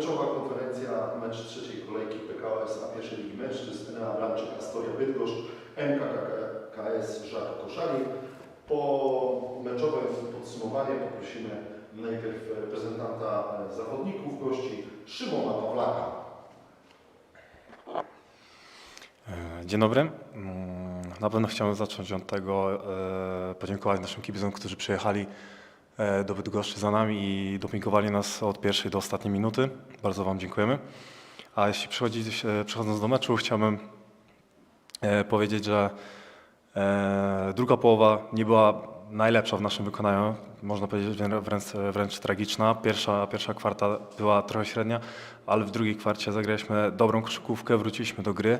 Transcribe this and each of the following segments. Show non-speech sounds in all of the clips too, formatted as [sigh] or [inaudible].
Pomeczowa konferencja, mecz trzeciej kolejki PKO SA pierwszej ligi mężczyzn, Enea Bramczyk, Astoria Bydgoszcz, MKKS Żak Koszali. Po meczowe podsumowanie poprosimy najpierw reprezentanta zawodników, gości Szymona Pawlaka. E, Dzień dobry. Mm, Na pewno chciałem zacząć od tego, e, podziękować naszym kibicom, którzy przyjechali do Bydgoszczy za nami i dopingowali nas od pierwszej do ostatniej minuty. Bardzo Wam dziękujemy. A jeśli przechodzić, e, przechodząc do meczu, chciałbym e, powiedzieć, że e, druga połowa nie była najlepsza w naszym wykonaniu. Można powiedzieć wrę- wręcz, wręcz tragiczna. Pierwsza, pierwsza kwarta była trochę średnia, ale w drugiej kwarcie zagraliśmy dobrą koszykówkę, wróciliśmy do gry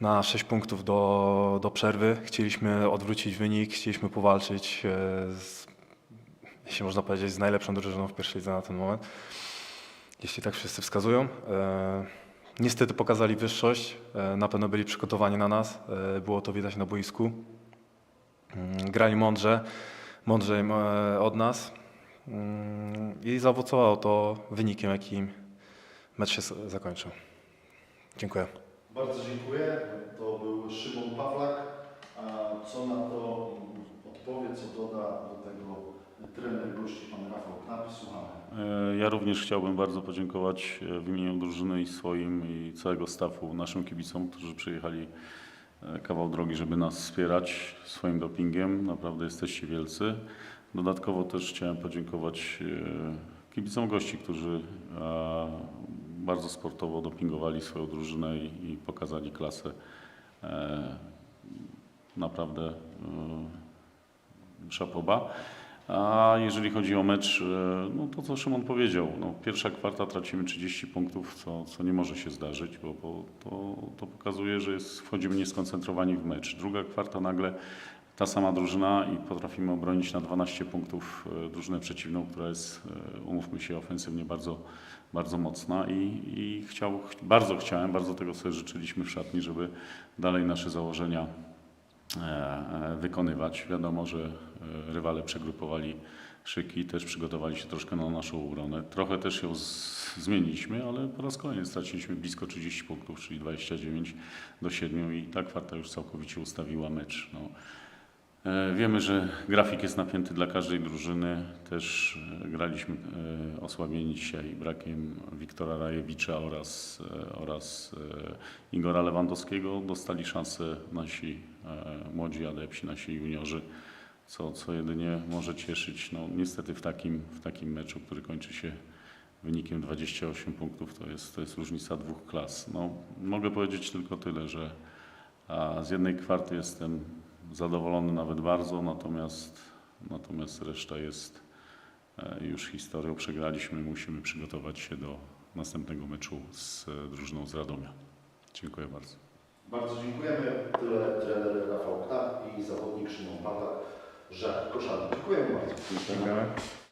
na 6 punktów do, do przerwy. Chcieliśmy odwrócić wynik, chcieliśmy powalczyć e, z, jeśli można powiedzieć, z najlepszą drużyną w pierwszej lidze na ten moment. Jeśli tak wszyscy wskazują. E, niestety pokazali wyższość, e, na pewno byli przygotowani na nas, e, było to widać na boisku. Mm, Grali mądrze, mądrzej od nas Mm, i zaowocowało to wynikiem, jakim mecz się zakończył. Dziękuję. Bardzo dziękuję. To był Szymon Pawlak. A co na to odpowie, co doda do tego trener gości, pan Rafał Knap. Słuchamy. E, Ja również chciałbym bardzo podziękować e, w imieniu drużyny i swoim i całego stafu naszym kibicom, którzy przyjechali e, kawał drogi, żeby nas wspierać swoim dopingiem. Naprawdę jesteście wielcy. Dodatkowo też chciałem podziękować kibicom gości, którzy bardzo sportowo dopingowali swoją drużynę i, pokazali klasę. Naprawdę szapoba. A jeżeli chodzi o mecz, e, no to co Szymon powiedział, no pierwsza kwarta tracimy 30 punktów, co, co nie może się zdarzyć, bo, bo to, to pokazuje, że jest, wchodzimy nieskoncentrowani w mecz. Druga kwarta nagle ta sama drużyna i potrafimy obronić na 12 punktów e, drużynę przeciwną, która jest, e, umówmy się, ofensywnie bardzo, bardzo mocna i, i chciał, bardzo chciałem, bardzo tego sobie życzyliśmy w szatni, żeby dalej nasze założenia wykonywać. Wiadomo, że e, rywale przegrupowali szyki, też przygotowali się troszkę na naszą obronę. Trochę też ją zmieniliśmy, ale po raz kolejny straciliśmy blisko 30 punktów, czyli 29 do 7 i ta kwarta już całkowicie ustawiła mecz. No. E, Wiemy, że grafik jest napięty dla każdej drużyny. Też e, graliśmy e, osłabieni dzisiaj brakiem Wiktora Rajewicza oraz, oraz Igora Lewandowskiego. Dostali szansę nasi młodzi adepci, nasi juniorzy, co, co jedynie może cieszyć. No, niestety w takim, w takim meczu, który kończy się wynikiem 28 punktów, to jest, to jest różnica dwóch klas. No, mogę powiedzieć tylko tyle, że z jednej kwarty jestem zadowolony nawet bardzo, natomiast, natomiast reszta jest e, już historią. Przegraliśmy, musimy przygotować się do następnego meczu z e, drużyną z Radomia. Dziękuję bardzo. Bardzo dziękujemy. Tyle trener Rafał Knap i zawodnik Szymon Pawlak, Żak Koszali. Dziękujemy bardzo. Dziękujemy.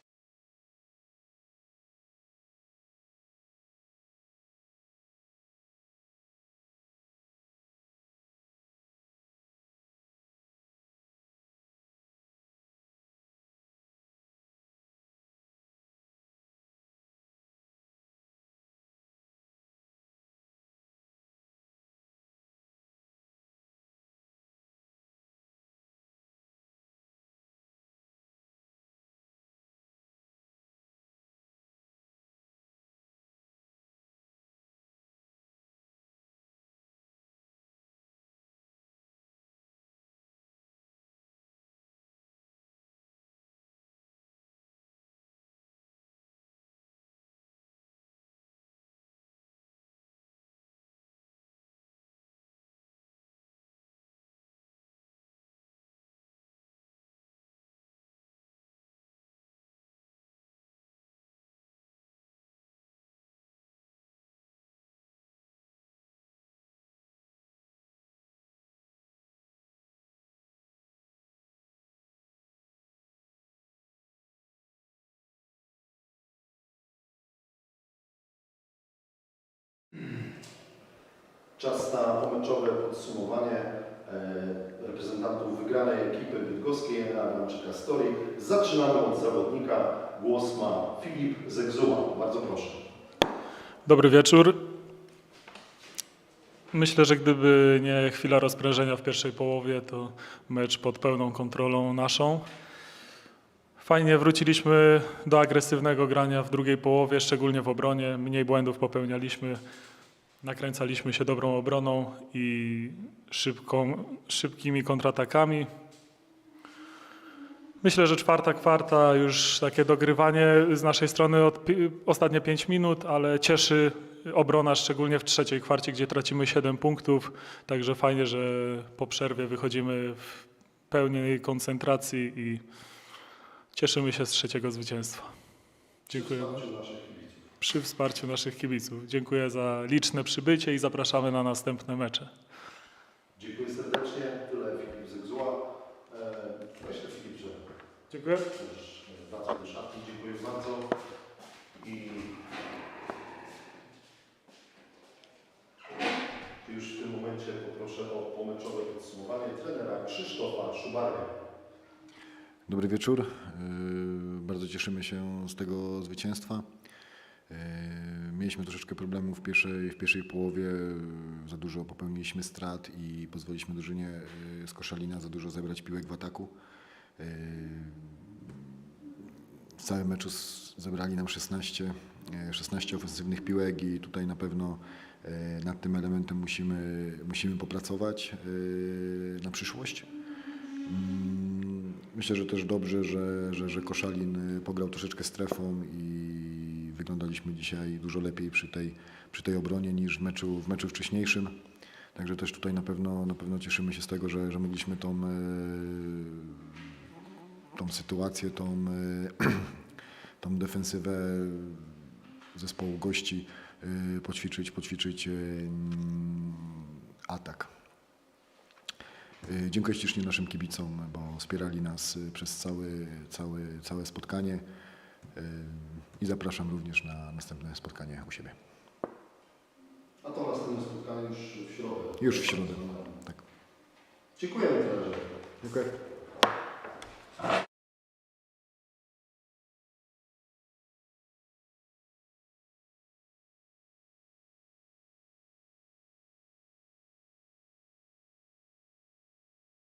Czas na pomeczowe podsumowanie e, reprezentantów wygranej ekipy bydgoskiej Enea Bramczyka Story. Zaczynamy od zawodnika. Głos ma Filip Zegzuma. Bardzo proszę. Dobry wieczór. Myślę, że gdyby nie chwila rozprężenia w pierwszej połowie, to mecz pod pełną kontrolą naszą. Fajnie wróciliśmy do agresywnego grania w drugiej połowie, szczególnie w obronie. Mniej błędów popełnialiśmy, nakręcaliśmy się dobrą obroną i szybką, szybkimi kontratakami. Myślę, że czwarta kwarta już takie dogrywanie z naszej strony od ostatnie 5 minut, ale cieszy obrona szczególnie w trzeciej kwarcie, gdzie tracimy 7 punktów. Także fajnie, że po przerwie wychodzimy w pełnej koncentracji i cieszymy się z trzeciego zwycięstwa. Dziękuję. Przy wsparciu naszych kibiców. Dziękuję za liczne przybycie i zapraszamy na następne mecze. Dziękuję serdecznie. Tyle Filip Zygzła. E, Myślę Filip, że Dziękuję. też wracam do szatni. Dziękuję bardzo. I już w tym momencie poproszę o pomeczowe podsumowanie trenera Krzysztofa Szubary. Dobry wieczór. Yy, Bardzo cieszymy się z tego zwycięstwa. Yy, Mieliśmy troszeczkę problemów w pierwszej, w pierwszej połowie. Za dużo popełniliśmy strat i pozwoliliśmy drużynie yy, z Koszalina za dużo zebrać piłek w ataku. Yy, W całym meczu zebrali nam 16, yy, 16 ofensywnych piłek i tutaj na pewno nad tym elementem musimy, musimy popracować na przyszłość. Mm, Myślę, że też dobrze, że, że, że Koszalin pograł troszeczkę strefą i wyglądaliśmy dzisiaj dużo lepiej przy tej, przy tej obronie niż w meczu, w meczu wcześniejszym. Także też tutaj na pewno, na pewno cieszymy się z tego, że, że mogliśmy tą, y, tą sytuację, tą, y, [clears throat] tą defensywę zespołu gości y, poćwiczyć, poćwiczyć atak. Dziękuję ślicznie naszym kibicom, bo wspierali nas przez cały, cały, całe spotkanie i zapraszam również na następne spotkanie u siebie. A to następne spotkanie już w środę. Już w środę. Tak. Dziękujemy trenerze. Dziękuję.